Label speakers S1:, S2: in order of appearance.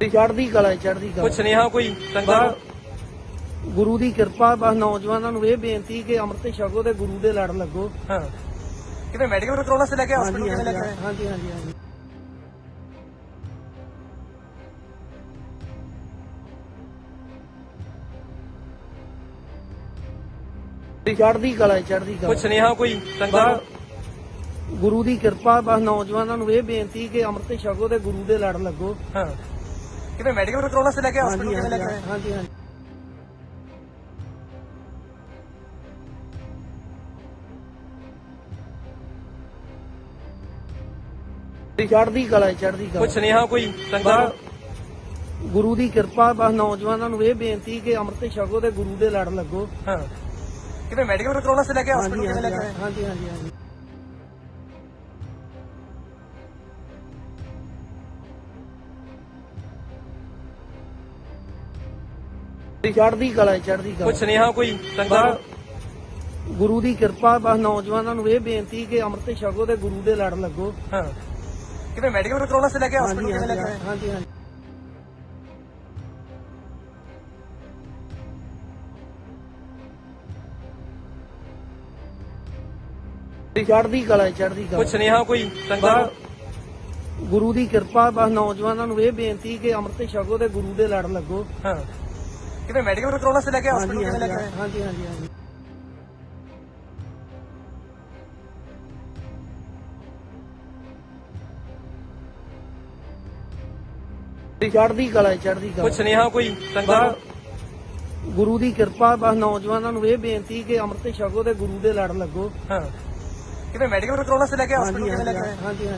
S1: ਚੜ੍ਹਦੀ ਕਲਾ ਚੜ੍ਹਦੀ ਕਲਾ।
S2: ਕੋਈ ਸੁਨੇਹਾ ਕੋਈ ਸੰਗਤ? ਨੂੰ?
S1: ਗੁਰੂ ਦੀ ਕਿਰਪਾ ਬਸ ਨੌਜਵਾਨਾਂ ਨੂੰ ਇਹ ਬੇਨਤੀ ਕਿ ਅੰਮ੍ਰਿਤ ਛਕੋ ਤੇ ਗੁਰੂ ਦੇ ਲੜ ਲੱਗੋ।
S2: ਹਾਂ। ਕਿਵੇਂ ਮੈਡੀਕਲ ਕਰਾਉਣਾ ਸੀ ਲੈ ਕੇ ਹਸਪੀਟਲ ਕਿਵੇਂ ਲੈ ਕੇ ਆਏ?
S1: ਹਾਂਜੀ ਹਾਂਜੀ ਹਾਂਜੀ। ਚੜ੍ਹਦੀ ਕਲਾ ਚੜ੍ਹਦੀ
S2: ਕੋਈ
S1: ਕਲਾ
S2: ਸੁਨੇਹਾ ਕੋਈ ਸੰਗਤ? ਨੂੰ?
S1: ਬਸ ਗੁਰੂ ਦੀ ਕਿਰਪਾ ਬਸ ਨੌਜਵਾਨਾਂ ਨੂੰ ਇਹ ਬੇਨਤੀ ਕਿ ਅੰਮ੍ਰਿਤ ਛਕੋ ਤੇ ਗੁਰੂ ਦੇ ਲੜ ਲੱਗੋ।
S2: ਹਾਂ। ਕਿਵੇਂ ਮੈਡੀਕਲ ਕਰਾਉਣਾ ਸੀ ਲੈ ਕੇ ਹਸਪੀਟਲ ਕਿਵੇਂ ਲੈ ਕੇ
S1: ਹਾਂਜੀ
S2: ਆਏ?
S1: ਹਾਂਜੀ ਹਾਂਜੀ ਚੜ੍ਹਦੀ ਕਲਾ ਹੈ, ਚੜ੍ਹਦੀ
S2: ਕੋਈ
S1: ਕਲਾ
S2: ਸੁਨੇਹਾ ਕੋਈ ਸੰਗਤ ਨੂੰ?
S1: ਗੁਰੂ ਦੀ ਕਿਰਪਾ ਬਸ ਨੌਜਵਾਨਾਂ ਨੂੰ ਇਹ ਬੇਨਤੀ ਕਿ ਅੰਮ੍ਰਿਤ ਛਕੋ ਤੇ ਗੁਰੂ ਦੇ ਲੜ ਲੱਗੋ
S2: ਹਾਂ ਕਿਵੇਂ ਮੈਡੀਕਲ ਕਰਾਉਣਾ ਸੀ ਲੈ ਕੇ ਹਸਪੀਟਲ
S1: ਹਾਂਜੀ
S2: ਕਿਵੇਂ ਲੈ ਕੇ ਆਏ?
S1: ਹਾਂਜੀ ਹਾਂਜੀ ਹਾਂਜੀ ਚੜ੍ਹਦੀ ਕਲਾ ਹੈ, ਚੜ੍ਹਦੀ
S2: ਕੋਈ
S1: ਕਲਾ
S2: ਸੁਨੇਹਾ ਕੋਈ ਸੰਗਤ ਨੂੰ?
S1: ਗੁਰੂ ਦੀ ਕਿਰਪਾ ਬਸ ਨੌਜਵਾਨਾਂ ਨੂੰ ਇਹ ਬੇਨਤੀ ਕਿ ਅੰਮ੍ਰਿਤ ਛਕੋ ਤੇ ਗੁਰੂ ਦੇ ਲੜ ਲੱਗੋ।
S2: ਹਾਂ। ਕਿਵੇਂ ਮੈਡੀਕਲ ਕਰਾਉਣਾ ਸੀ ਲੈ ਕੇ ਹਸਪੀਟਲ
S1: ਹਾਂਜੀ
S2: ਕਿਵੇਂ ਲੈ ਕੇ ਆਏ?
S1: ਹਾਂਜੀ ਹਾਂਜੀ। ਹਾਂਜੀ ਚੜ੍ਹਦੀ ਕਲਾ।
S2: ਕੋਈ
S1: ਕਲਾ
S2: ਸੁਨੇਹਾ ਕੋਈ ਸੰਗਤ ਨੂੰ?
S1: ਬਸ ਗੁਰੂ ਦੀ ਕਿਰਪਾ ਬਸ ਨੌਜਵਾਨਾਂ ਨੂੰ ਇਹ ਬੇਨਤੀ ਕਿ ਅੰਮ੍ਰਿਤ ਛਕੋ ਤੇ ਗੁਰੂ ਦੇ ਲੜ ਲੱਗੋ।
S2: ਹਾਂ। ਕਿਵੇਂ ਮੈਡੀਕਲ ਕਰਾਉਣਾ ਸੀ ਲੈ ਕੇ ਹਸਪੀਟਲ
S1: ਹਾਂਜੀ
S2: ਕਿਵੇਂ ਲੈ ਕੇ ਆਏ?
S1: ਹਾਂਜੀ ਹਾਂਜੀ ਹਾਂਜੀ ਚੜ੍ਹਦੀ ਕਲਾ ਹੈ, ਚੜ੍ਹਦੀ
S2: ਕੋਈ
S1: ਕਲਾ
S2: ਸੁਨੇਹਾ ਕੋਈ ਸੰਗਤ ਨੂੰ?
S1: ਗੁਰੂ ਦੀ ਕਿਰਪਾ ਬਸ ਨੌਜਵਾਨਾਂ ਨੂੰ ਇਹ ਬੇਨਤੀ ਕਿ ਅੰਮ੍ਰਿਤ ਛਕੋ ਤੇ ਗੁਰੂ ਦੇ ਲੜ ਲੱਗੋ
S2: ਹਾਂ ਕਿਵੇਂ ਮੈਡੀਕਲ ਕਰਾਉਣਾ ਸੀ ਲੈ ਕੇ ਹਸਪੀਟਲ
S1: ਹਾਂਜੀ
S2: ਕਿਵੇਂ ਲੈ ਕੇ ਆਏ?
S1: ਹਾਂਜੀ ਹਾਂਜੀ